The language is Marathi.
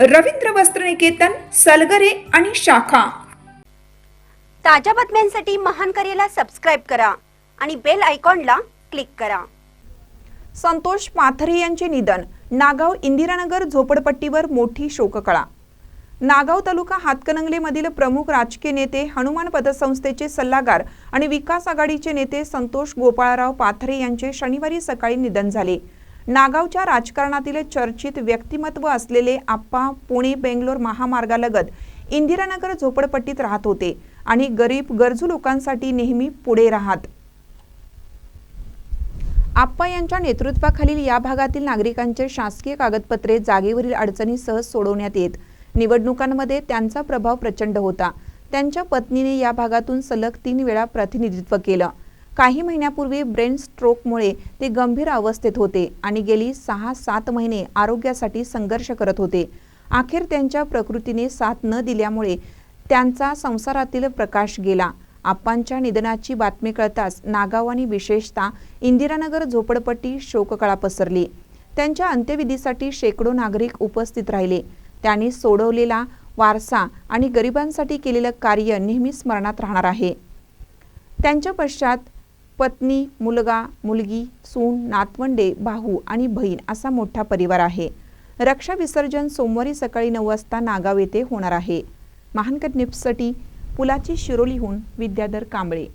रवींद्र वस्त्रनिकेतन सलगरे आणि शाखा. ताज्या बातम्यांसाठी महान करेला सबस्क्राईब करा आणि बेल आयकॉनला क्लिक करा. संतोष पाथरे यांचे निधन नागाव इंदिरानगर झोपडपट्टीवर मोठी शोककळा. नागाव तालुका हातकणंगलेमधील प्रमुख राजकीय नेते हनुमान पतसंस्थेचे सल्लागार आणि विकास आघाडीचे नेते संतोष गोपाळराव पाथरे यांचे शनिवारी सकाळी निधन झाले. नागावच्या राजकारणातील चर्चित व्यक्तिमत्व असलेले आप्पा पुणे बेंगलोर महामार्गालगत इंदिरानगर झोपडपट्टीत राहत होते आणि गरीब गरजू लोकांसाठी नेहमी पुढे राहत. आप्पा यांच्या नेतृत्वाखालील या भागातील नागरिकांचे शासकीय कागदपत्रे जागेवरील अडचणी सहज सोडवण्यात येत. निवडणुकांमध्ये त्यांचा प्रभाव प्रचंड होता. त्यांच्या पत्नीने या भागातून सलग तीन वेळा प्रतिनिधित्व केलं. काही महिन्यापूर्वी ब्रेन स्ट्रोकमुळे ते गंभीर अवस्थेत होते आणि गेली सहा सात महिने आरोग्यासाठी संघर्ष करत होते. अखेर त्यांच्या प्रकृतीने साथ न दिल्यामुळे त्यांचा संसारातील प्रकाश गेला. आप्पांच्या निधनाची बातमी कळताच नागाव आणि विशेषतः इंदिरानगर झोपडपट्टी शोककळा पसरली. त्यांच्या अंत्यविधीसाठी शेकडो नागरिक उपस्थित राहिले. त्यांनी सोडवलेला वारसा आणि गरिबांसाठी केलेलं कार्य नेहमी स्मरणात राहणार आहे. त्यांच्या पश्चात पत्नी मुलगा मुलगी सून नातवंडे भाऊ आणि बहीण असा मोठा परिवार आहे. रक्षा विसर्जन सोमवारी सकाळी नऊ वाजता नागाव येथे होणार आहे. महानकट निप्ससाठी पुलाची शिरोलीहून विद्याधर कांबळे